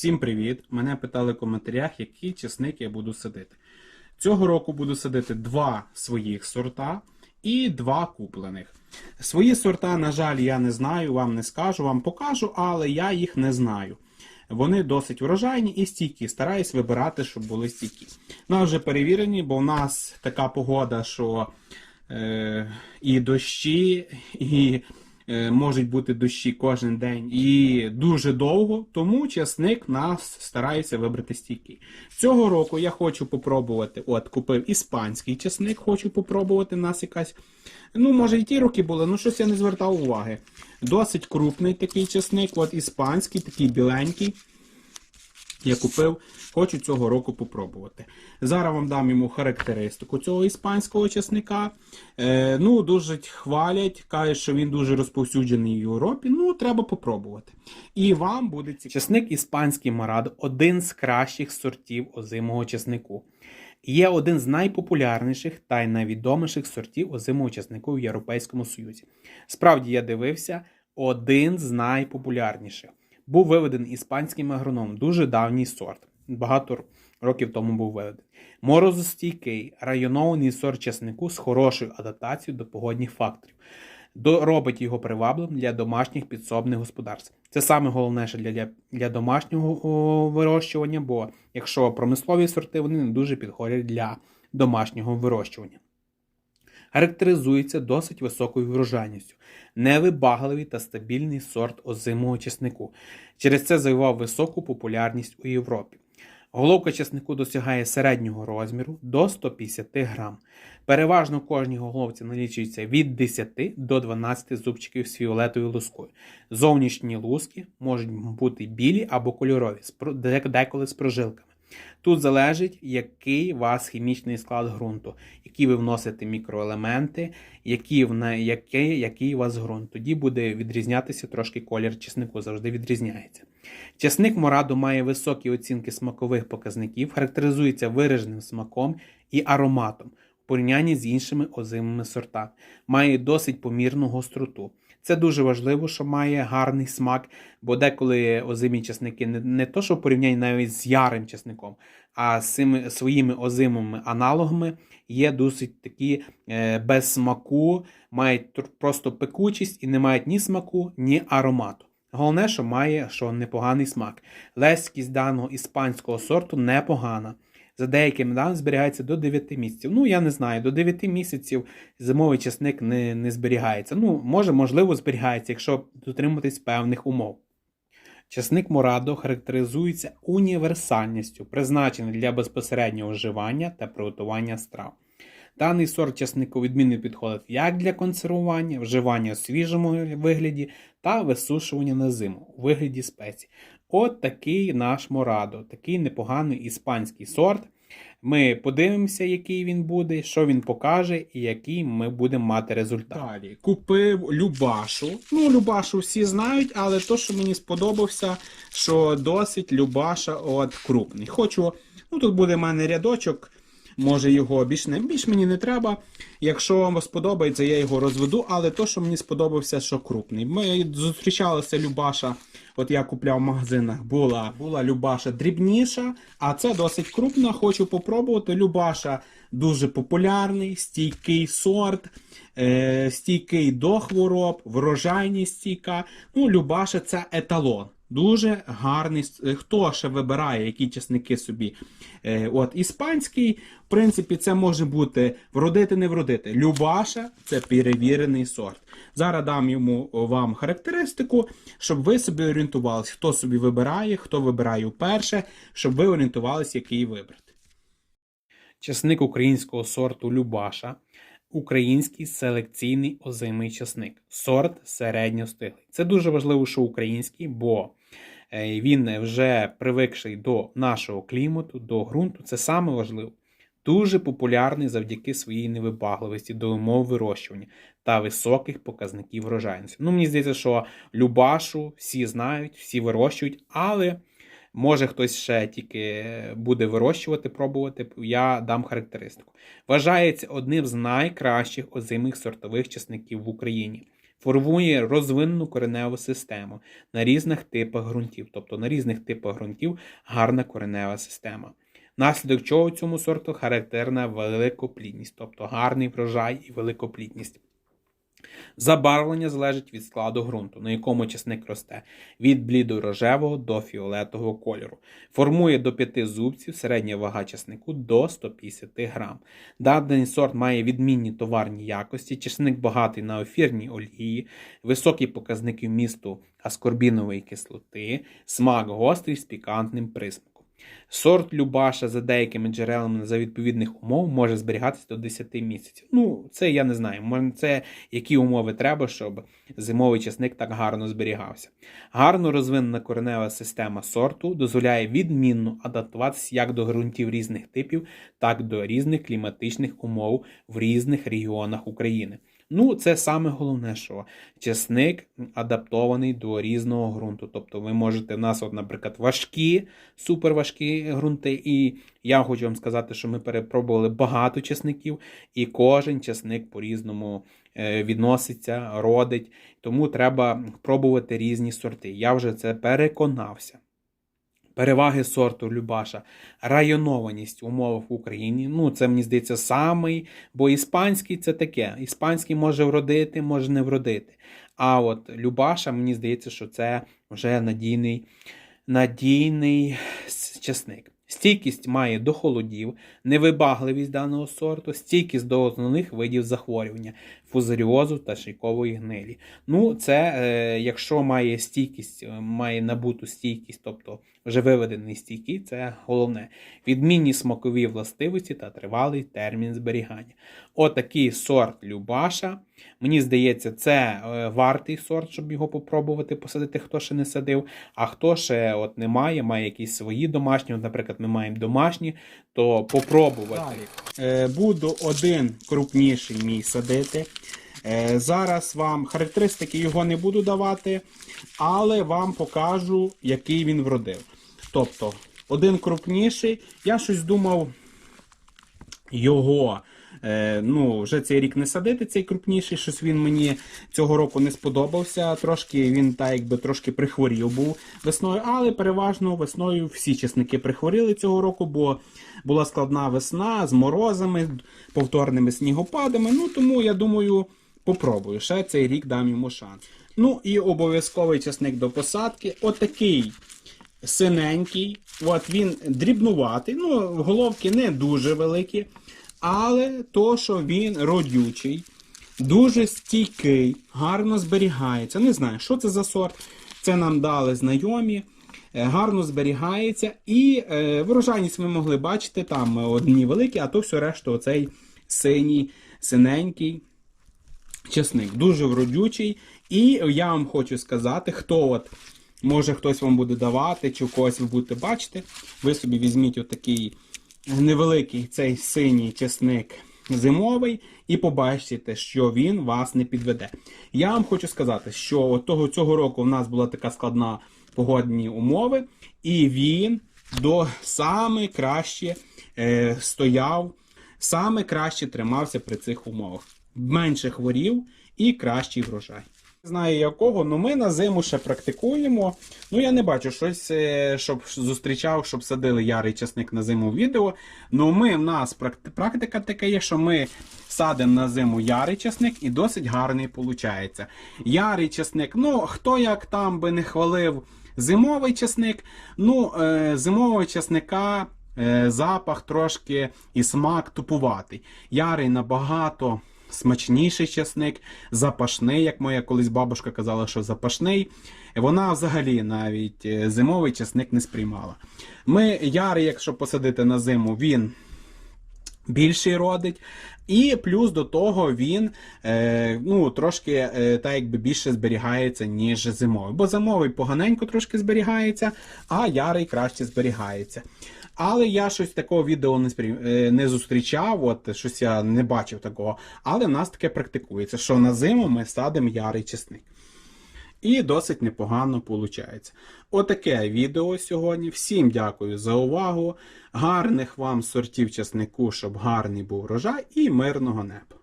Всім привіт! Мене питали в коментарях, який чесник я буду садити. Цього року буду садити два своїх сорта і два куплених. Свої сорта, на жаль, я не знаю, вам не скажу, вам покажу, але я їх не знаю. Вони досить врожайні і стійкі. Стараюсь вибирати, щоб були стійкі. Ну, вже перевірені, бо в нас така погода, що е, і дощі, і можуть бути дощі кожен день і дуже довго, тому часник нас старається вибрати стійкий. Цього року я хочу попробувати. От, купив іспанський часник, хочу попробувати. Нас якась. Ну, може, і ті роки були, ну щось я не звертав уваги. Досить крупний такий часник, от іспанський, такий біленький. Я купив, хочу цього року попробувати. Зараз вам дам йому характеристику цього іспанського чесника. Е, ну, дуже хвалять, кажуть, що він дуже розповсюджений в Європі. Ну, треба попробувати. І вам буде цікаво. Чесник іспанський Марадо один з кращих сортів озимого чеснику. Є один з найпопулярніших та й найвідоміших сортів озимого чеснику в Європейському Союзі. Справді я дивився, один з найпопулярніших. Був виведений іспанським агрономом, дуже давній сорт. Багато років тому був виведений. Морозостійкий районований сорт часнику з хорошою адаптацією до погодних факторів. Робить його привабливим для домашніх підсобних господарств. Це саме головне що для, для, домашнього вирощування, бо якщо промислові сорти вони не дуже підходять для домашнього вирощування. Характеризується досить високою врожайністю, невибагливий та стабільний сорт озимого чеснику. Через це завоював високу популярність у Європі. Головка чеснику досягає середнього розміру до 150 грам. Переважно в кожній головці налічується від 10 до 12 зубчиків з фіолетовою лускою. Зовнішні луски можуть бути білі або кольорові, деколи з прожилками. Тут залежить, який у вас хімічний склад ґрунту, які ви вносите мікроелементи, які який, який у вас ґрунт. Тоді буде відрізнятися трошки колір чеснику, завжди відрізняється. Чесник мораду має високі оцінки смакових показників, характеризується вираженим смаком і ароматом порівнянні з іншими озимими сортами. Має досить помірну гостроту. Це дуже важливо, що має гарний смак, бо деколи озимі чесники не, не то, що в порівнянні навіть з ярим чесником, а з цими своїми озимими аналогами є досить такі е, без смаку, мають просто пекучість і не мають ні смаку, ні аромату. Головне, що має що непоганий смак. Леськість даного іспанського сорту непогана. За деякими даними зберігається до 9 місяців. Ну, я не знаю, до 9 місяців зимовий часник не, не зберігається. Ну, може, можливо, зберігається, якщо дотримуватись певних умов. Часник Морадо характеризується універсальністю, призначений для безпосереднього вживання та приготування страв. Даний сорт часнику відмінно підходить як для консервування, вживання у свіжому вигляді та висушування на зиму у вигляді спецій. От такий наш Морадо, такий непоганий іспанський сорт. Ми подивимося, який він буде, що він покаже, і який ми будемо мати результат. Далі купив Любашу. Ну, Любашу всі знають, але то, що мені сподобався, що досить Любаша от крупний. Хочу, ну тут буде в мене рядочок. Може його більш не більш мені не треба. Якщо вам сподобається, я його розведу, але то, що мені сподобався, що крупний. Ми зустрічалися Любаша. От я купляв в магазинах, була, була Любаша дрібніша, а це досить крупна. Хочу попробувати. Любаша дуже популярний, стійкий сорт, е, стійкий до хвороб, врожайність стійка. Ну, Любаша це еталон. Дуже гарний. е, Хто ще вибирає, які чесники собі? Е, от іспанський, в принципі, це може бути вродити, не вродити. Любаша це перевірений сорт. Зараз дам йому вам характеристику, щоб ви собі орієнтувалися, хто собі вибирає, хто вибирає вперше, щоб ви орієнтувалися, який вибрати. Часник українського сорту Любаша. Український селекційний озимий часник. Сорт середньостиглий. Це дуже важливо, що український, бо він вже привикший до нашого клімату, до ґрунту. Це саме важливо. Дуже популярний завдяки своїй невибагливості до умов вирощування та високих показників врожайності. Ну, мені здається, що Любашу всі знають, всі вирощують, але Може, хтось ще тільки буде вирощувати, пробувати, я дам характеристику. Вважається одним з найкращих озимих сортових часників в Україні. Формує розвинену кореневу систему на різних типах ґрунтів, тобто на різних типах ґрунтів гарна коренева система. Наслідок чого цьому сорту характерна великоплідність, тобто гарний врожай і великоплідність. Забарвлення залежить від складу ґрунту, на якому часник росте, від блідо-рожевого до фіолетового кольору. Формує до 5 зубців, середня вага часнику до 150 грам. Даний сорт має відмінні товарні якості, часник багатий на ефірні олії, високі показники вмісту аскорбінової кислоти, смак гострий з пікантним присмаком. Сорт Любаша за деякими джерелами за відповідних умов може зберігатися до 10 місяців. Ну, це я не знаю. Це які умови треба, щоб зимовий часник так гарно зберігався. Гарно розвинена коренева система сорту дозволяє відмінно адаптуватися як до ґрунтів різних типів, так і до різних кліматичних умов в різних регіонах України. Ну, це саме головне, що чесник адаптований до різного ґрунту. Тобто ви можете, в нас, от, наприклад, важкі, суперважкі ґрунти, і я хочу вам сказати, що ми перепробували багато чесників, і кожен чесник по-різному е, відноситься, родить. Тому треба пробувати різні сорти. Я вже це переконався. Переваги сорту Любаша, районованість в умовах в Україні. Ну, це мені здається самий, бо іспанський це таке. Іспанський може вродити, може не вродити. А от Любаша, мені здається, що це вже надійний, надійний часник. Стійкість має до холодів, невибагливість даного сорту, стійкість до основних видів захворювання, фузаріозу та шийкової гнилі. Ну, це е, якщо має стійкість, е, має набуту стійкість, тобто вже виведений стійкий, це головне. Відмінні смакові властивості та тривалий термін зберігання. Отакий сорт Любаша. Мені здається, це е, вартий сорт, щоб його попробувати посадити, хто ще не садив. А хто ще от не має, має якісь свої домашні. От, наприклад, ми маємо домашні, то попробувати. Е, Буду один крупніший мій садити. Е, Зараз вам характеристики його не буду давати, але вам покажу, який він вродив. Тобто, один крупніший. Я щось думав його. Е, Ну, вже цей рік не садити, цей крупніший, щось він мені цього року не сподобався. Трошки він так якби трошки прихворів був весною, але переважно весною всі чесники прихворіли цього року, бо була складна весна з морозами, повторними снігопадами. Ну тому я думаю, попробую. Ще цей рік дам йому шанс. Ну і обов'язковий чесник до посадки. Отакий синенький. От він дрібнуватий. Ну, головки не дуже великі. Але то, що він родючий, дуже стійкий, гарно зберігається. Не знаю, що це за сорт. Це нам дали знайомі. Е, Гарно зберігається. І е, врожайність ви могли бачити, там одні великі, а то все решта оцей синій, синенький чесник. Дуже вродючий. І я вам хочу сказати, хто от, може хтось вам буде давати, чи когось ви будете бачити, ви собі візьміть отакий невеликий цей синій чесник зимовий, і побачите, що він вас не підведе. Я вам хочу сказати, що того цього року в нас була така складна погодні умови, і він до саме краще е, стояв, саме краще тримався при цих умовах. Менше хворів і кращий врожай. Не знаю якого, але ми на зиму ще практикуємо. Ну, я не бачу щось, е, щоб зустрічав, щоб садили ярий часник на зиму відео. Ну, ми в нас практика така є, що ми садимо на зиму ярий часник і досить гарний виходить. Ярий часник, ну хто як там би не хвалив зимовий часник, ну, е, зимового часника е, запах трошки і смак тупуватий. Ярий набагато смачніший часник, запашний, як моя колись бабушка казала, що запашний. Вона взагалі навіть е, зимовий часник не сприймала. Ми ярий, якщо посадити на зиму, він більший родить. І плюс до того він е, ну, трошки е, так якби більше зберігається, ніж зимовий. Бо зимовий поганенько трошки зберігається, а ярий краще зберігається. Але я щось такого відео не сприй... е, не зустрічав, от щось я не бачив такого. Але в нас таке практикується, що на зиму ми садимо ярий чесник. І досить непогано виходить. Отаке відео сьогодні. Всім дякую за увагу. Гарних вам сортів часнику, щоб гарний був врожай і мирного неба.